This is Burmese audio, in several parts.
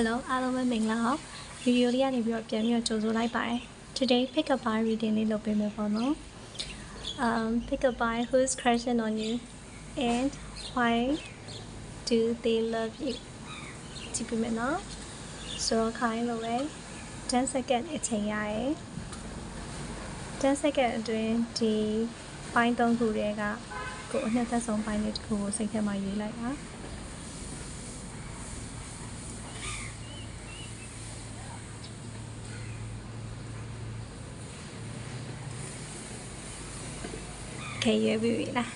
Hello အားလုံးပဲမင်္ဂလာပါဗီဒီယိုလေးကနေပြီးတော့ပြန်ပြီးတော့ကြိုဆိုလိုက်ပါတယ် Today pick up by reading လေးလုပ်ပေးမယ်ပေါ့နော် Um pick up by who's crushing on you and why do they love you ကြည့်ပြမယ်နော်ဆိုတော့ခိုင်းလို့ပဲ10 second အချိန်ရရယ်10 second အတွင်းဒီပိုင်းသုံးခုတည်းကကိုအနှစ်သက်ဆုံးပိုင်းလေးတစ်ခုကိုစိတ်ထဲမှာရေးလိုက်ပါ Okay, ရွေးပြီပြီလား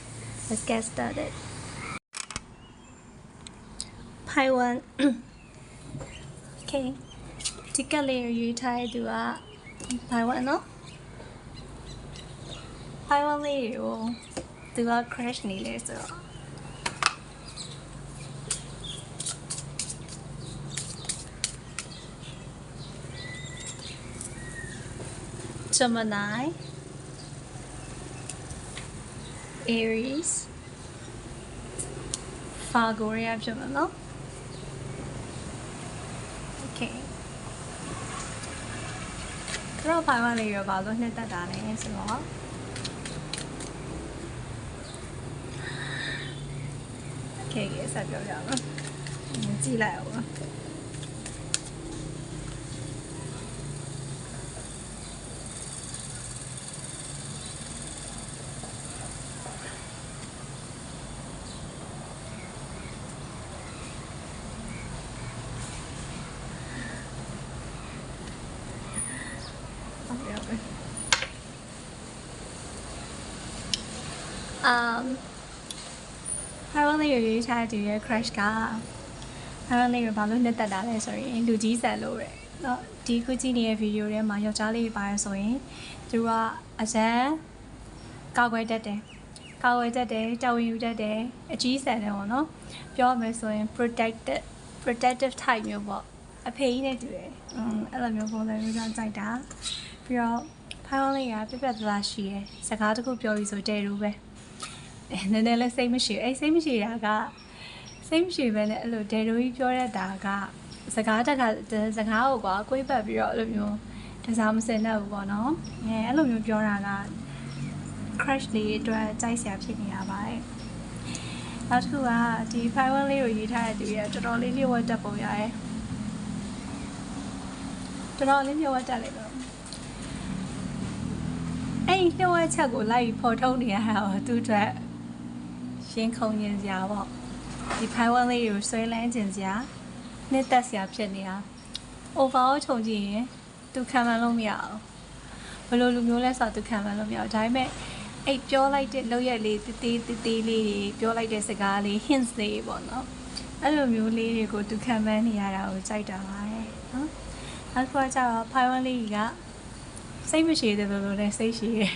Let's get started. Pi 1 Okay. ဒီကလေးကိုရွေးထားတဲ့သူက Pi 1နော် Pi 1လေးကိုသူက crash နေလဲဆိုတော့ဂျမနိုင် Aries Fargo ရဖြစ်မှာနော် Okay တော့ဘာမှလည်းရောပါလို့နှစ်သက်တာလဲဆိုတော့ Okay ကဆက်ပြောကြအောင်ကြည့်လိုက်အောင် ဟုတ်ပြီဟုတ်ပြီ um ဟာရော ထားတဲ့သူရဲ့ crush ကအဲ့ဒါလေးကိုဘာလို့နှစ်သက်တာလဲဆိုရင်လူကြီးဆန်လို့ရယ်နော်ဒီခုကြည့်နေတဲ့ video ထဲမှာယောက်ျားလေးပါတယ်ဆိုရင်သူကအရန်ကောက်ွယ်တတ်တယ်ကောက်ွယ်တတ်တယ်တာဝန်ယူတတ်တယ်အကြီးဆန်တယ်ပေါ့နော်ပြောမယ်ဆိုရင် protected protective type မျိုးပေါ့အဖေကြီးနဲ့တူတယ်။အင်းအဲ့လိုမျိုးပုံစံမျိုးကြောင့်ကြိုက်တာ။ပြီးတော့ဖိုင်ဝလေးကပြပြသားသားရှိတယ်။စကားတခုပြောပြီးဆိုတဲ့လိုပဲ။နည်းနည်းလေးစိတ်မရှိဘူး။အဲ့စိတ်မရှိတာက စိတ်မရှိပဲနဲ့အဲ့လိုတဲရူကြီးပြောရတာကစကားတက်ကစကားကိုကွာကိုယ်ပတ်ပြီးတော့အဲ့လိုမျိုးတစားမစင်တတ်ဘူးပေါ့နော်အဲအဲ့လိုမျိုးပြောတာက crush လေးအတွက်ကြိုက်စရာဖြစ်နေတာပါတယ်နောက်တစ်ခုကဒီ file လေးကိုရေးထားတဲ့သူကြီးကတော်တော်လေးလျှို့ဝှက်တတ်ပုံရတယ်တော်တော်လေးလျှို့ဝှက်တတ်လိုက်တော့အဲ့ဒီလျှို့ဝှက်ချက်ကိုလိုက်ဖော်ထုတ်နေရတာတော့သူ့အတွက်ရှင်းခုံရင်စရာပေါ့ ဒီ file လေးကိုဆွဲလန်းခြင်းစရာနှစ်သက်စရာဖြစ်နေတာ overall ခြုံကြည့်ရင်သူခံမှန်းလို့မရအောင်ဘယ်လိုလူမျိုးလဲဆိုတော့သူခံမှန်းလို့မရအောင်ဒါပေမဲ့အဲ့ပြောလိုက်တဲ့လောက်ရက်လေးတေးသေးတေးသေးလေးတွေပြောလိုက်တဲ့စကားလေး hints လေးပေါ့နော်အဲ့လိုမျိုးလေးတွေကိုသူခံမှန်းနေရတာကိုကြိုက်တာပါတယ်နော်နောက်တစ်ခါကျတော့ Python လေးကစိတ်မရှိတယ်လို့လည်းစိတ်ရှိတယ်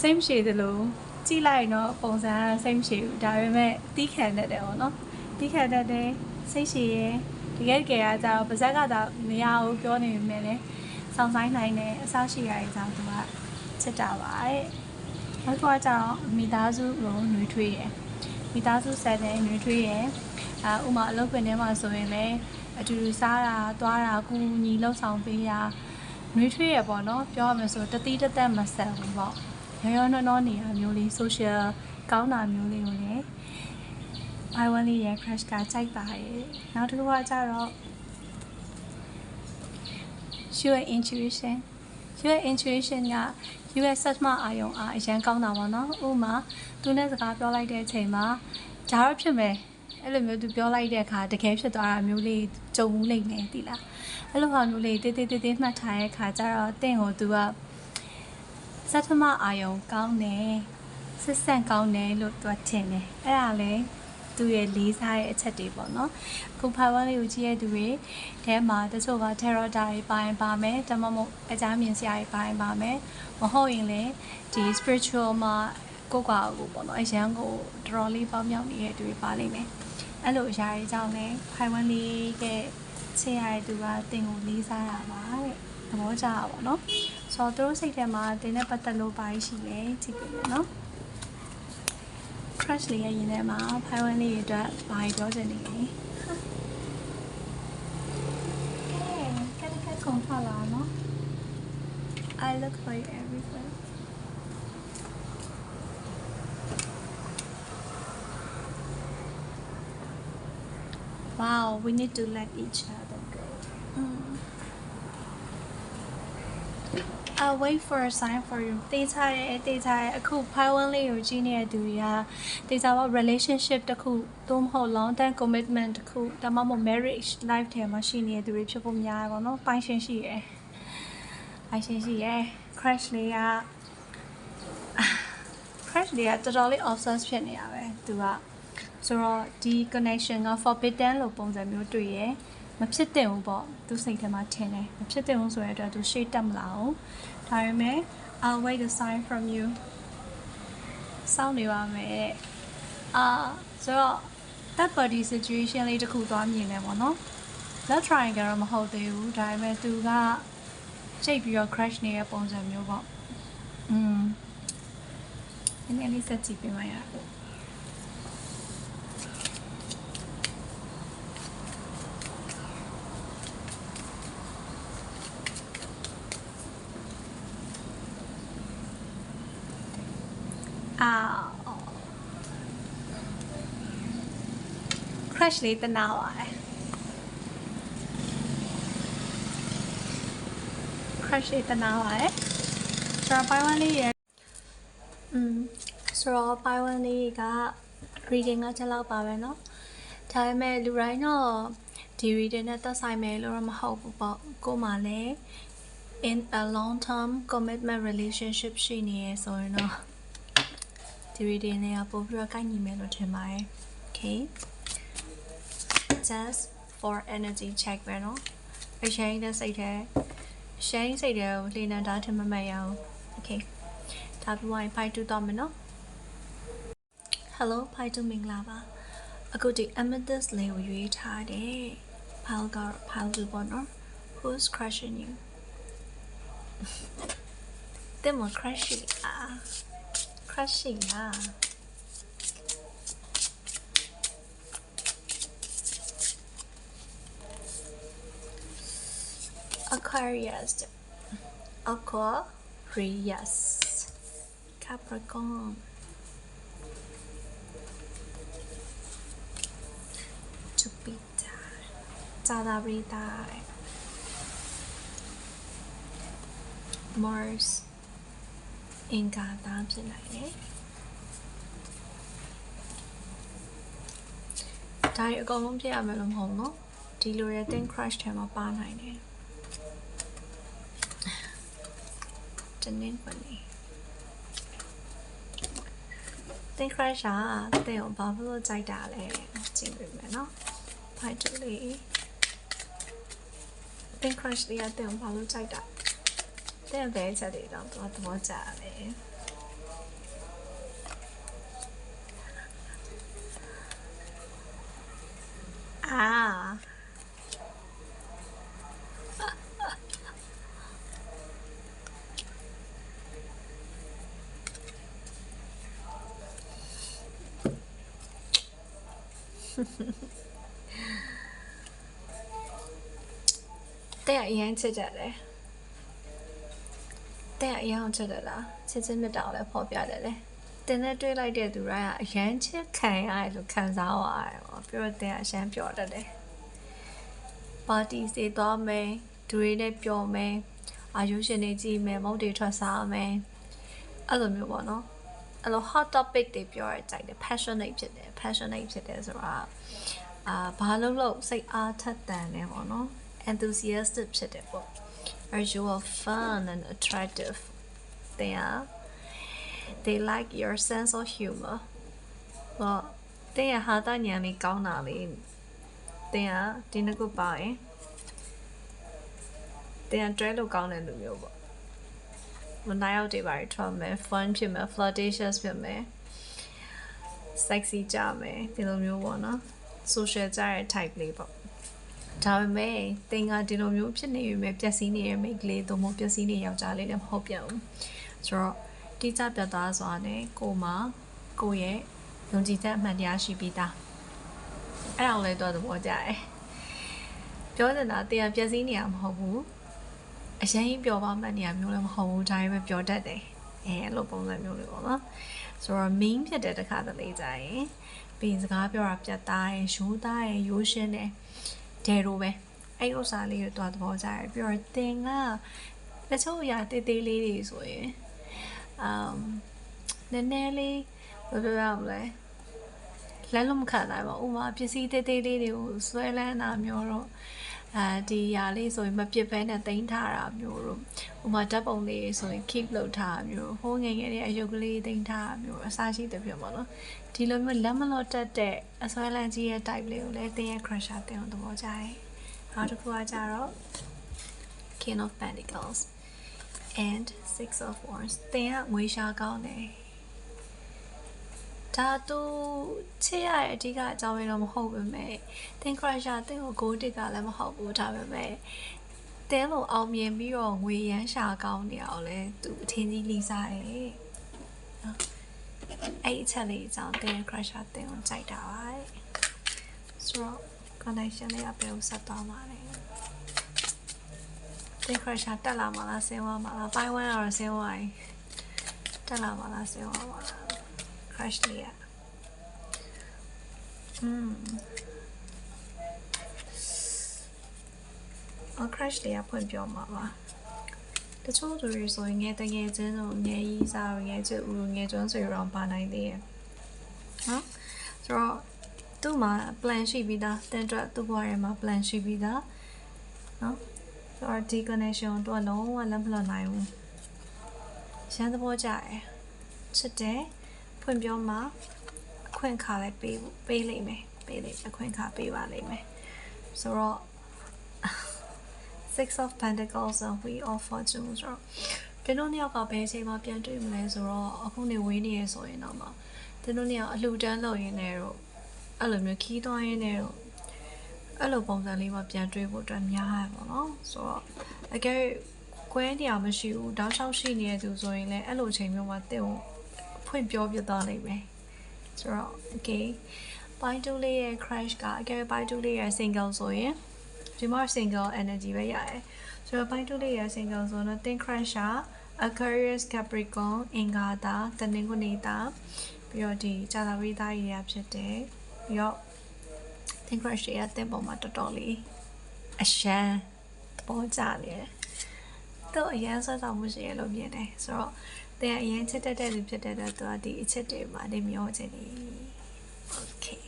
စိတ်မရှိတယ်လို့ ကြည့်လိုက်တော့ပုံစံကစိတ်မရှိဘူးဒါပေမဲ့တီးခံတတ်တယ်ပေါ့နော်တီးခံတတ်တယ်စိတ်ရှိရယ်တကယ်တကယ်ကကျတော့ပါဇက်ကတော့မရဘူးပြောနေပေမဲ့လည်းစောင့်ဆိုင်နိုင်တယ်အစားရှိရတဲ့ကြောင့်သူကချစ်တာပါတဲ့နောက်တစ်ခါကျတော့မိသားစုကိုနှွေးထွေးရယ်မိသားစုဆက်တဲ့နှွေးထွေးရယ်အာဥမာအလုပ်ပင်ထဲမှာဆိုရင်လည်းအတူတူစားတာသွားတာကူညီလှုပ်ဆောင်ပေးတာနှွေးထွေးရယ်ပေါ့နော်ပြောရမယ်ဆိုတတိတသက်မဆက်ဘူးပေါ့ ရောရောနှောနှောနေတာမျိုးလေး social ကောင်းတာမျိုးလေးကိုလည်း I want လေးရဲ့ crush ကကြိုက်ပါတယ်နောက်တစ်ခုကကျတော့ your intuition your intuition က your စက်မအာယုံအားအရန်ကောင်းတာပေါ့နော်ဥပမာသူနဲ့စကားပြောလိုက်တဲ့အချိန်မှာဒါတော့ဖြစ်မယ်အဲ့လိုမျိုးသူပြောလိုက်တဲ့အခါတကယ်ဖြစ်သွားတာမျိုးလေးကြုံမှုလိမ့်မယ်တိလားအဲ့လိုဟာမျိုးလေးတေးတေးတေးတေးမှတ်ထားတဲ့အခါကျတော့တင့်ကိုသူက စက်မအာယုံကောင်းတယ်စစ်ဆန့်ကောင်းတယ်လို့သူကထင်တယ်အဲ့ဒါလေသူရဲ့လေးစားတဲ့အချက်တွေပေါ့နော်အခုဖိုင်ဝမ်လေးကိုကြည့်ရတဲ့သူတွေထဲမှာတချို့က tarot ဓာတ်တွေပါရင်ပါမယ်ဒါမှမဟုတ်အကြမ်းမြင်စရာတွေပါရင်ပါမယ်မဟုတ်ရင်လည်းဒီ spiritual မှာကိုယ့်ကွာကိုပေါ့နော်အရန်ကိုတော်တော်လေးပေါင်းမြောက်နေတဲ့သူတွေပါလိမ့်မယ်အဲ့လိုအရာတွေကြောင့်လည်းဖိုင်ဝမ်လေးကချစ်ရတဲ့သူကတင်ကိုလေးစားတာပါတဲ့သဘောကျတာပေါ့နော် ဆိုတော့သူတို့စိတ်ထဲမှာတင်နဲ့ပတ်သက်လို့ပါရှိတယ်ကြည့်ကြည့်နော် crush လေးရဲ့ရင်ထဲမှာဖိုင်ဝမ်လေးတွေအတွက်ဘာပြောချင်နေလဲခုံထွက်လာနော် I look for you everywhere Wow we need to let each other go อืม I'll wait for a sign for you တေးချရဲ့တေးချရဲ့အခု file one လေးကိုကြည့်နေတဲ့သူတွေကတေးချว่า relationship တစ်ခုသို့မဟုတ် long term commitment တစ်ခုဒါမှမဟုတ် marriage life ထဲမှာရှိနေတဲ့သူတွေဖြစ်ဖို့များရပါတော့ပိုင်ရှင်ရှိရယ်ပိုင်ရှင်ရှိရယ် crash လေးက crash လေးကတော်တော်လေး obsessed ဖြစ်နေရပဲသူကဆိုတော့ဒီ connection က forbidden လို့ပုံစံမျိုးတွေ့ရယ် မဖြစ်တဲ့ဘူးပေါ့သူစိတ်ထဲမှာထင်တယ်မဖြစ်တဲ့ဘူးဆိုရတဲ့အတွက်သူရှေ့တက်မလာဘူးဒါပေမဲ့ I'll wait a sign from you စောင့်နေပါမယ်တဲ့အာဆိုတော့ that body situation လေးတစ်ခုသွားမြင်တယ်ပေါ့နော် left triangle တော့မဟုတ်သေးဘူးဒါပေမဲ့သူကချိန်ပြီးတော့ crash နေတဲ့ပုံစံမျိုးပေါ့อืมနည်းနည်းလေးစက်ကြည့်ပေးမှရ အာ crash လေးတနာပါတယ် crash လေးတနာပါတယ်ဆိုတော့ point 1လေးရဲ့อืมဆိုတော့ point 1လေးက reading ကချက်လောက်ပါပဲเนาะဒါပေမဲ့လူတိုင်းတော့ဒီ reading နဲ့သက်ဆိုင်မယ်လို့တော့မဟုတ်ဘူးပေါ့ကို့မှာလည်း in a long term commitment relationship ရှိနေရဆိုရင်တော့ ဒီ reading လေးကပို့ပြီးတော့ကိုက်ညီမယ်လို့ထင်ပါတယ် okay just for energy check ပဲเนาะအရှိန်တဲ့စိတ်ထဲရှိန်စိတ်ထဲကိုလှေနံတားထင်မမှတ်ရအောင် okay ဒါပြီးဝိုင်းဖိုက်တူတော့မယ်เนาะ hello ဖိုက်တူမင်္ဂလာပါအခုဒီ amethyst လေးကိုရွေးထားတယ် pile က pile တူပေါ့เนาะ who's crushing you တဲ့မ crushing อ่ะ crushing อ่ะ Aquarius Aquarius Capricorn Jupiter ဇာတာပရိသတ် Mars အင်္ဂါသားဖြစ်နိုင်တယ်ဒါရီအကုန်လုံးဖြစ်ရမယ်လို့မဟုတ်နော်ဒီလိုရဲ့ think crush ထဲမှာပါနိုင်တယ်တနင်္ဂနွေ think crush ကတဲ့ကိုဘာလို့ကြိုက်တာလဲကြည့်ပေးမယ်နော်ဖိုက်တူလေး think crush လေးကတဲ့ကိုဘာလို့ကြိုက်တာ တဲ့ဘဲချက်တွေတော့တော့သဘောကျတယ် Ah. တဲ့အရင်ချစ်ကြတယ် တဲ့အရင်ချစ်တယ်လားချစ်ချင်းမြတ်တာကိုလည်းဖော်ပြတယ်လေတင်နဲ့တွေးလိုက်တဲ့သူတိုင်းကအရန်ချစ်ခံရတယ်လို့ခံစားရတယ်ပေါ့ပြီးတော့တင်ကအရန်ပျော်တတ်တယ်ပါတီစီသွားမယ်ဒူတွေနဲ့ပျော်မယ်အာရုံရှင်တွေကြည့်မယ်မုတ်တွေထွက်စားမယ်အဲ့လိုမျိုးပေါ့နော်အဲ့လို hot topic တွေပြောရကြိုက်တယ် passionate ဖြစ်တယ် passionate ဖြစ်တယ်ဆိုတာအာဘာလို့လို့စိတ်အားထက်သန်နေပေါ့နော် enthusiastic ဖြစ်တယ်ပေါ့ are you are fun and attractive they are they like your sense of humor တော့တဲ့ရဟာတာညာလေးကောင်းတာလေးတဲ့ရဒီနှစ်ခုပါရင်တဲ့ရ try လို့ကောင်းတဲ့လူမျိုးပေါ့မနိုင်ရောက်တွေပါထွက်မယ် fun ဖြစ်မယ် flirtatious ဖြစ်မယ် sexy ကြမယ်ဒီလိုမျိုးပေါ့နော် social ကြတဲ့ type လေးပေါ့ ဒါပေမဲ့တင်ကဒီလိုမျိုးဖြစ်နေပြီမဲ့ပျက်စီးနေတဲ့မိန်းကလေးတို့မပျက်စီးနေယောက်ျားလေးလည်းမဟုတ်ပြန်ဘူးဆိုတော့တိကျပြတ်သားစွာနဲ့ကိုမကိုရဲ့ယုံကြည်ချက်အမှန်တရားရှိပြီးသားအဲ့ဒါကိုလည်းတော့သဘောကျတယ်ပြောနေတာတင်ကပျက်စီးနေရမဟုတ်ဘူးအရင်ပြောပါမှတ်နေရမျိုးလည်းမဟုတ်ဘူးဒါပေမဲ့ပြောတတ်တယ်အဲအဲ့လိုပုံစံမျိုးလေးပေါ့နော်ဆိုတော့ main ဖြစ်တဲ့တစ်ခါတလေကြာရင်ပြီးရင်စကားပြောတာပြတ်သားရင်ရိုးသားရင်ရိုးရှင်းတယ် ဒဲလိုပဲအဲ့ဥစ္စာလေးကိုတွားသဘောကျတယ်ပြီးတော့တင်ကတချို့အရာတေးသေးလေးတွေဆိုရင် um နည်းနည်းလေးဘယ်လိုပြောရမလဲလက်လုံးမခံနိုင်ပါဘူးဥပမာပစ္စည်းသေးသေးလေးတွေကိုဆွဲလန်းတာမျိုးတော့ အဲဒီຢာလေးဆိုရင်မပြစ်ဘဲနဲ့တင်ထားတာမျိုးတို့ဥပမာဓာတ်ပုံလေးဆိုရင် keep လုပ်ထားတာမျိုးဟိုးငယ်ငယ်လေးအယုတ်ကလေးတင်ထားတာမျိုးအစားရှိတဲ့ပြောပါတော့ဒီလိုမျိုးလက်မလော့တက်တဲ့အဆွဲလန်းကြီးရဲ့ type လေးကိုလည်းတင်ရဲ့ crusher တင်အောင်သဘောကျတယ်နောက်တစ်ခုကကြတော့ King of Pentacles and Six of Wands တင်ကငွေရှာကောင်းတယ် ဒါသူချစ်ရတဲ့အဓိကအကြောင်းရင်းတော့မဟုတ်ပါမဲ့တင် crusher တင်ကို gold တစ်ကလည်းမဟုတ်ဘူးဒါပေမဲ့တင်းလို့အောင်မြင်ပြီးတော့ငွေရမ်းရှာကောင်းနေအောင်လဲသူအထင်ကြီးလေးစားတယ်နော်အဲ့အချက်လေးအကြောင်းတင် crusher တင်ကိုကြိုက်တာပါဆိုတော့ connection လေးအပဲကိုဆက်သွားပါလေတင် crusher တက်လာမှာလားဆင်းသွားမှာလားပိုင်းဝမ်းကတော့ဆင်းသွားရင်တက်လာမှာလားဆင်းသွားမှာလား Ashley. Mm. Oh, crash လေးဖွင့်ပြောမှာပါ။တချို့သူတွေဆိုရင်ငယ်တငယ်ချင်းတို့ငယ်ကြီးစားတို့ငယ်ချစ်ဦးတို့ငယ်ကျွန်းဆွေတို့ပါနိုင်သေးရဲ့။နော်။ဆိုတော့သူ့မှာ plan ရှိပြီးသားတင်အတွက်သူ့ဘဝထဲမှာ plan ရှိပြီးသား။နော်။ဆိုတော့ဒီ connection ကိုတော့လုံးဝလက်မလွတ်နိုင်ဘူး။ရန်သဘောကြတယ်။ချစ်တယ်။ ဖွင့်ပြောမှာအခွင့်အခါလည်းပေးဖို့ပေးလိမ့်မယ်ပေးလိမ့်အခွင့်အခါပေးပါလိမ့်မယ်ဆိုတော့ Six of Pentacles and Wheel of Fortune ဆိုတော့ဒီလိုနှစ်ယောက်ကဘယ်အချိန်မှပြန်တွေ့မလဲဆိုတော့အခုနေဝေးနေရဆိုရင်တော့မှဒီလိုနှစ်ယောက်အလှူဒန်းလုပ်ရင်းနဲ့တော့အဲ့လိုမျိုးခီးသွားရင်းနဲ့တော့အဲ့လိုပုံစံလေးမှပြန်တွေ့ဖို့အတွက်များရပါတော့ဆိုတော့အကယ်ကွဲနေရမရှိဘူးတောက်လျှောက်ရှိနေတဲ့သူဆိုရင်လည်းအဲ့လိုအချိန်မျိုးမှာတင့်ကို ဖွင့်ပြောပြသွားလိမ့်မယ်ဆိုတော့ okay ပိုင်းတူလေးရဲ့ crash ကအကယ်ပိုင်းတူလေးရဲ့ single ဆိုရင်ဒီမှာ single energy ပဲရတယ်ဆိုတော့ပိုင်းတူလေးရဲ့ single ဆိုတော့ think crash က Aquarius Capricorn အင်္ဂါသားတနင်္ဂနွေသားပြီးတော့ဒီဇာတာဝိသားကြီးရဖြစ်တယ်ပြီးတော့ think crash ရဲ့အသင်းပေါ်မှာတော်တော်လေးအရှမ်းသဘောကျနေတယ်တော့အရန်ဆက်ဆောင်မှုရှိရလို့မြင်တယ်ဆိုတော့ ။တင်အရင်ချက်တက်တဲ့လူဖြစ်တဲ့အတွက်သူကဒီအချက်တွေမှာနေမျောခြင်းနေ။ Okay.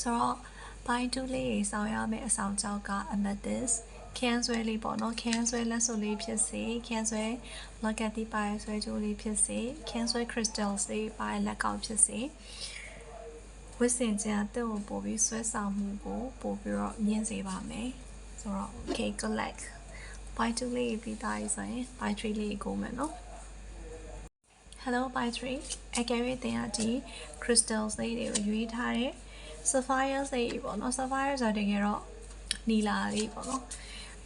ဆိုတော့ပိုင်းတူးလေးရေဆောင်ရမယ့်အဆောင်ကြောက်က amethyst ခန်းဆွဲလေးပေါ့နော်ခန်းဆွဲလက်စွပ်လေးဖြစ်စေခန်းဆွဲ locket တီးပါရဆွဲကြိုးလေးဖြစ်စေခန်းဆွဲ crystals လေးပါရလက်ကောက်ဖြစ်စေဝစ်စင်ကြအသက်ကိုပို့ပြီးဆွဲဆောင်မှုကိုပို့ပြီးတော့မြင့်စေပါမယ်ဆိုတော့ okay collect by 2လေးပြီးသားရေးဆိုရင် by 3လေးကိုမယ်နော် Hello by 3 အကယ်၍တင်ရဒီ crystals လေးတွေကိုရွေးထားတဲ့ sapphire လေးပေါ့နော် sapphire ဆိုတော့တကယ်တော့နီလာလေးပေါ့နော်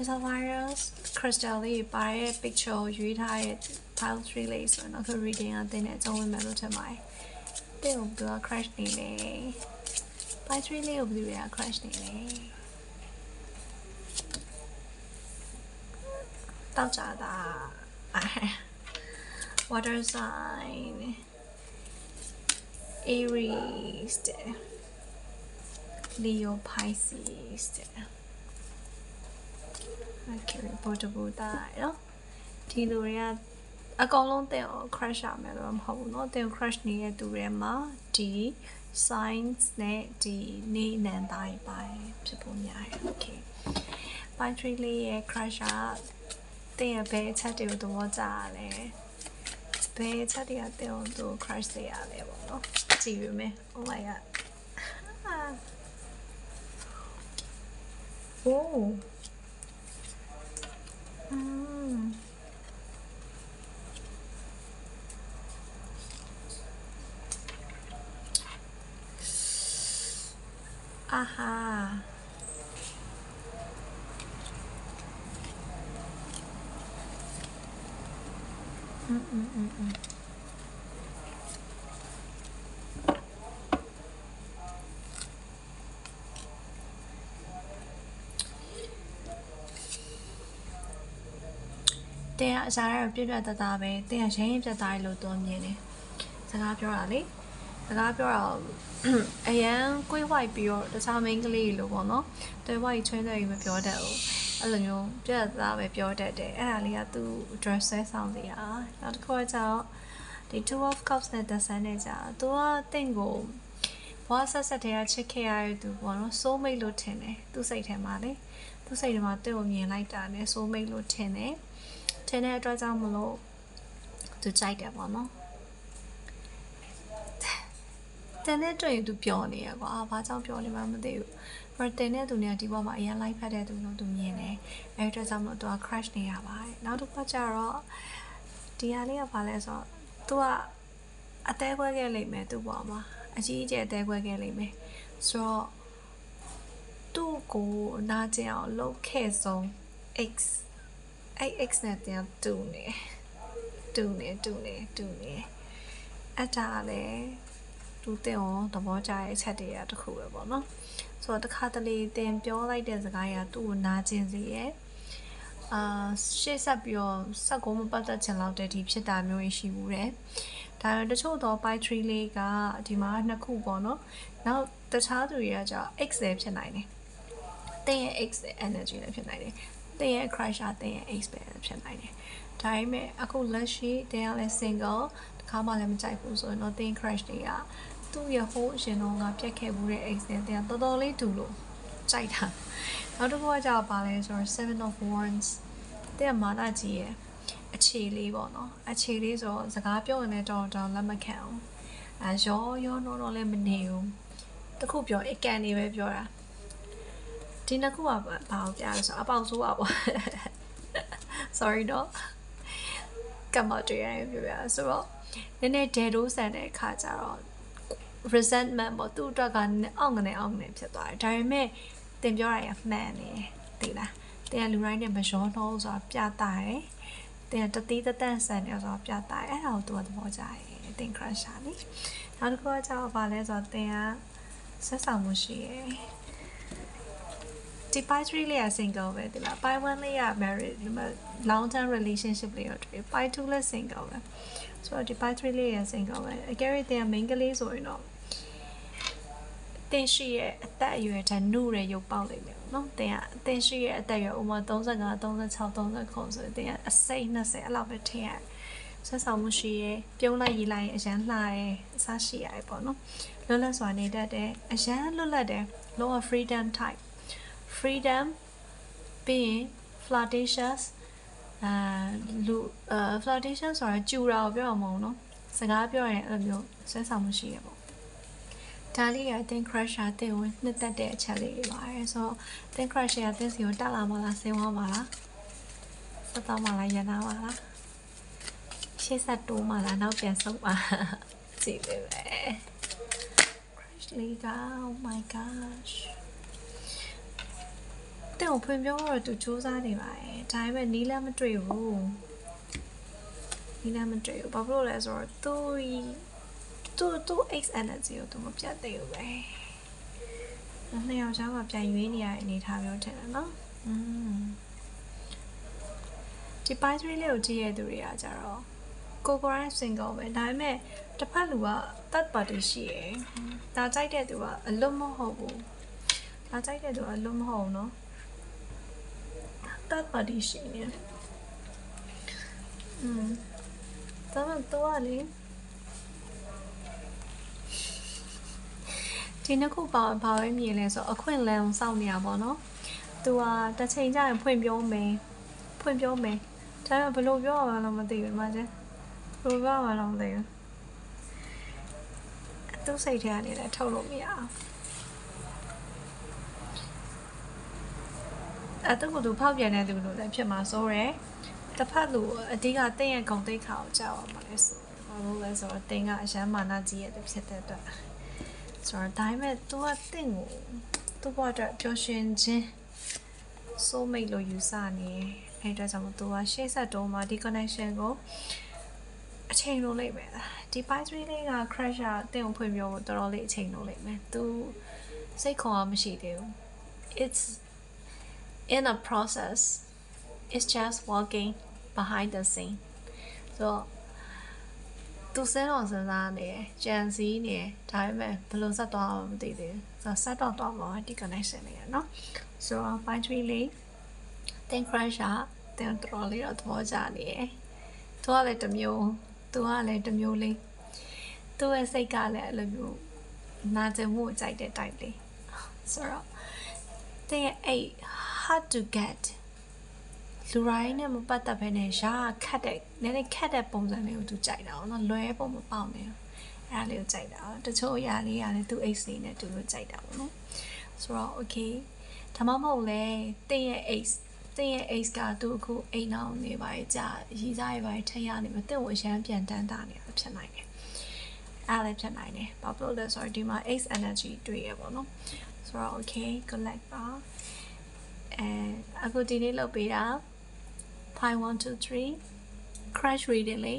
sapphire crystal လေးပါတဲ့ picture ကိုရွေးထားတဲ့ pile 3လေးဆိုတော့အခု reading အတင်တဲ့အကြောင်းဝင်မယ်လို့ထင်ပါတယ်တဲ့ကိုဘယ် crash နေလဲ by 3လေးကိုဘယ်လိုရ crash နေလဲတောက်ကြတာအဲ water sign Aries တဲ့ Leo Pisces တဲ့ Okay portable တာရောဒီလူတွေကအကောင်လုံးတင်အောင် crash ရမယ်လို့မဟုတ်ဘူးเนาะတင် crash နေတဲ့သူတွေမှာဒီ signs နဲ့ဒီနေနံတိုင်းပိုင်းဖြစ်ဖို့များတယ် Okay by 3လေးရဲ့ crash ကတင်ရဘယ်အချက်တွေကိုသဘောကျရလဲ ဘယ်ချက်တွေကတဲအောင်သူ crush တွေရလဲပေါ့နော်ကြည့်ရမယ် oh my อ้อืมอ่าฮะอืมอืมอืมอืม တင်းကအစားရပြပြတသားပဲတင်းကရင်းရင်ပြတ်သားတယ်လို့တော့မြင်တယ်စကားပြောတာလေစကားပြောတာအရန်ကိုယ်ဝိုက်ပြီးတော့တခြား main ကလေးလို့ပေါ့နော်တွဲဝိုက်ချွင်းတယ်မပြောတတ်ဘူး အဲ့လိုမျိုးပြတ်သားပဲပြောတတ်တယ်အဲ့ဒါလေးကသူ့ dress ဆွဲဆောင်စီတာနောက်တစ်ခုကကျတော့ဒီ two of cups နဲ့တဆန်းနေကြသူကတင့်ကိုဘွားဆက်ဆက်တည်းကချစ်ခဲ့ရတဲ့သူပေါ့နော် soul mate လို့ထင်တယ်သူ့စိတ်ထဲမှာလေသူ့စိတ်ထဲမှာတင့်ကိုမြင်လိုက်တာနဲ့ soul mate လို့ထင်တယ်ထင်တဲ့အတွက်ကြောင့်မလို့သူကြိုက်တယ်ပေါ့နော်တန်တဲ့တွေ့ရင်သူပျော်နေရကွာဘာကြောင့်ပျော်နေမှမသိဘူး ဘရတင်တဲ့သူเนี่ยဒီဘောမှာအရင် live ဖတ်တဲ့သူလို့သူမြင်တယ်အဲအတွက်ကြောင့်မလို့သူက crash နေရပါတယ်နောက်တစ်ခါကျတော့ဒီဟာလေးကဘာလဲဆိုတော့သူကအသေးခွဲခဲ့လိမ့်မယ်သူ့ဘောမှာအကြီးအကျယ်အသေးခွဲခဲ့လိမ့်မယ်ဆိုတော့သူ့ကိုနာကျင်အောင်လုပ်ခဲ့ဆုံး X အဲ့ X နဲ့တင်တူနေတူနေတူနေတူနေအဲ့ဒါလည်းသူတင်အောင်သဘောကျတဲ့အချက်တွေကတခုပဲပေါ့နော် ဆိုတော့တခါတလေတင်ပြောလိုက်တဲ့စကားတွေကသူ့ကိုနာကျင်စေရဲ့အာရှေ့ဆက်ပြီးတော့စက်ကိုမပတ်သက်ချင်တော့တဲ့ဒီဖြစ်တာမျိုးရှိဘူးတဲ့ဒါတချို့တော့ by 3လေးကဒီမှာနှစ်ခုပေါ့နော်နောက်တခြားသူတွေကကျတော့ x လည်းဖြစ်နိုင်တယ်တင်ရဲ့ x energy လည်းဖြစ်နိုင်တယ်တင်ရဲ့ crush အတင်ရဲ့ x ပဲဖြစ်နိုင်တယ်ဒါပေမဲ့အခုလက်ရှိတင်ကလည်း single တခါမှလည်းမကြိုက်ဘူးဆိုရင်တော့တင် crush တွေက သူ့ရဲ့ whole အရှင်တော့ငါပြတ်ခဲ့ဘူးတဲ့ x နဲ့တင်ကတော်တော်လေးတူလို့ကြိုက်တာနောက်တစ်ခုကကြောက်ပါလဲဆိုတော့7 of wands တဲ့မာနကြီးရဲ့အခြေလေးပေါ့နော်အခြေလေးဆိုတော့စကားပြောရင်လည်းတော်တော်လက်မခံအောင်အဲရောရောတော့တော့လည်းမနေဘူးတခုပြောအကန်နေပဲပြောတာဒီနှစ်ခုကဘာကိုပြလဲဆိုအပေါက်ဆိုးပါပေါ့ sorry တော့ကမ္ဘာတရားရပြောပြဆိုတော့နည်းနည်းဒဲတိုးဆန်တဲ့အခါကျတော့ resentment ပေါ့သူ့အတွက်ကအောင့်ကနေအောင့်ကနေဖြစ်သွားတယ်ဒါပေမဲ့တင်ပြောရရင်မှန်နေသိလားတင်ကလူတိုင်းနဲ့မရောနှောဆိုတာပြတာရယ်တင်ကတတိတတန့်ဆန်နေဆိုတာပြတာရယ်အဲ့ဒါကိုသူကသဘောကျတယ်တင် crush ရှာလေနောက်တစ်ခုကကျတော့ဗာလဲဆိုတော့တင်ကဆက်ဆောင်မှုရှိရယ်ဒီ pi 3လေးက single ပဲဒီလား pi 1လေးက married ဒီမှာ long term relationship လေးတော့တွေ့ pi 2လည်း single ပဲဆိုတော့ဒီ pi 3လေးက single ပဲအကယ်၍တင်က main ကလေးဆိုရင်တော့ တင်ရှိရဲ့အသက်အရွယ်တန်းနုတဲ့ရုပ်ပေါက်လိမ့်မယ်နော်တင်ကအတင်ရှိရဲ့အသက်အရွယ်ဥမာ35 36 39ဆိုရင်တင်ကအစိတ်20အဲ့လောက်ပဲထင်ရဆက်ဆောင်မှုရှိရဲ့ပြုံးလိုက်ရေးလိုက်အရန်လှရဲအစားရှိရဲပေါ့နော်လွတ်လပ်စွာနေတတ်တယ်အရန်လွတ်လပ်တယ် low freedom type freedom ပြီးရင် flirtatious အာလူအာ flirtatious ဆိုတာကျူတာကိုပြောရမအောင်နော်စကားပြောရင်အဲ့လိုမျိုးဆက်ဆောင်မှုရှိရပေါ့ ဒါလေးကတင် crush အတင်ဝင်နှစ်သက်တဲ့အချက်လေးတွေပါတယ်ဆိုတော့တင် crush ရတင်စီကိုတက်လာမလားဆင်းသွားမလားတက်သွားမလားရန်နာမလားရှေ့ဆက်တိုးမလားနောက်ပြန်ဆုပ်ပါကြည့်ပေးပဲ crush လေးက oh my gosh တင်ကိုဖွင့်ပြောတော့သူစူးစမ်းနေပါတယ်ဒါပေမဲ့နီးလည်းမတွေ့ဘူးနီးလည်းမတွေ့ဘူးဘာဖြစ်လို့လဲဆိုတော့သူ သူသူ X energy ကိုသူမပြတ်သေးဘူးပဲနှစ်ယောက်ချောင်းကပြန်ရွေးနေရတဲ့အနေထားမျိုးထင်တယ်နော်อืมဒီ pi 3လေးကိုကြည့်ရတဲ့သူတွေကကြတော့ကိုကိုရိုင်း single ပဲဒါပေမဲ့တစ်ဖက်လူက third party ရှိရယ်ဒါကြိုက်တဲ့သူကအလွတ်မဟုတ်ဘူးဒါကြိုက်တဲ့သူကအလွတ်မဟုတ်ဘူးနော် third party ရှိနေတယ်อืมဒါမှတော့လေ ဒီနှစ်ခုပါဘာပဲမြင်လဲဆိုအခွင့်အလမ်းစောင့်နေရပါတော့။ तू ဟာတစ်ချိန်ကျရင်ဖွင့်ပြောမယ်။ဖွင့်ပြောမယ်။ဒါပေမဲ့ဘယ်လိုပြောရမှန်းတော့မသိဘူးမကျ။ဘယ်လိုပြောရမှန်းတော့မသိဘူး။သူ့စိတ်ထဲကနေလည်းထုတ်လို့မရအောင်။အဲ့တော့ကိုသူဖောက်ပြန်တဲ့သူလို့လည်းဖြစ်မှာစိုးရယ်။တစ်ဖက်လူအဓိကတင့်ရဲ့ဂုံတိတ်ခါကိုကြောက်အောင်ပါလဲဆို။ဘာလို့လဲဆိုတော့တင်ကအရန်မာနာကြီးရဲ့ဖြစ်တဲ့အတွက်။ 昨儿တိုင်းမဲ့သူကတင့်ကိုသူ့ဘဝအတွက်ပျော်ရွှင်ခြင်း soul mate လို့ယူဆနေအဲ့အတွက်ကြောင့်သူကရှေ့ဆက်တုံးမှာဒီ connection ကိုအချိန်လိုလိုက်ပဲဒီ pie tree လေးက crusher တင့်ကိုဖွင့်ပြောဖို့တော်တော်လေးအချိန်လိုလိုက်မယ်သူစိတ်ခေါ်မှမရှိသေးဘူး it's in a process it's just walking behind the scene so သူစဲတော့စဉ်းစားနေတယ်ကြံစည်နေဒါပေမဲ့ဘယ်လိုဆက်သွားမှမသိသေးဘူးဆိုတော့ဆက်တော့သွားမှာဒီ connection လေးရနော်ဆိုတော့ point 3လေး think crush ကတင်တော်လေးတော့သဘောကျနေတယ်သူကလည်းတစ်မျိုးသူကလည်းတစ်မျိုးလေးသူ့ရဲ့စိတ်ကလည်းအဲ့လိုမျိုးနာကျင်မှုအကြိုက်တဲ့ type လေးဆိုတော့တဲ့အဲ့ hard to get လူရိုင်းနဲ့မပတ်သက်ဘဲနဲ့ရှားခတ်တဲ့နည်းနည်းခတ်တဲ့ပုံစံလေးကိုသူကြိုက်တာပေါ့နော်လွဲပုံမပေါက်နေဘူးအဲ့ဒါလေးကိုကြိုက်တာတချို့အရာလေးကလည်းသူ့ X လေးနဲ့သူ့ကိုကြိုက်တာပေါ့နော်ဆိုတော့ okay ဒါမှမဟုတ်လဲတင်းရဲ့ X တင်းရဲ့ X ကသူ့အခုအိမ်အောင်နေပါရဲ့ကြာရီစားရပါရဲ့ထက်ရနေမှာတင့်ကိုရမ်းပြန်တန်းတာနေတာဖြစ်နိုင်တယ်အဲ့လည်းဖြစ်နိုင်တယ်ဘာဖြစ်လို့လဲဆိုတော့ဒီမှာ X energy တွေ့ရပေါ့နော်ဆိုတော့ okay collect ပါအဲအခုဒီနေ့လုပ်ပေးတာ pi 1 2 3 crash reading လေ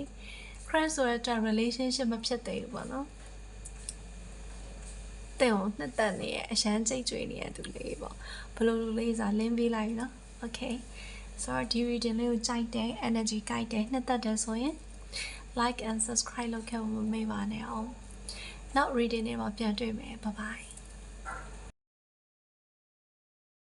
crash ဆိုတဲ့ relationship မဖြစ်သေးဘူးပေါ့နော်တဲ့ကိုနှစ်သက်နေရဲ့အရန်ကြိတ်ကြွေနေရဲ့သူလေးပေါ့ဘယ်လိုလိုလေးစားလင်းပေးလိုက်နော် okay ဆိုတော့ဒီ reading လေးကိုကြိုက်တယ် energy ကြိုက်တယ်နှစ်သက်တယ်ဆိုရင် like and subscribe လုပ်ခဲ့ဖို့မမေ့ပါနဲ့အောင်နောက် reading တွေမှာပြန်တွေ့မယ် bye bye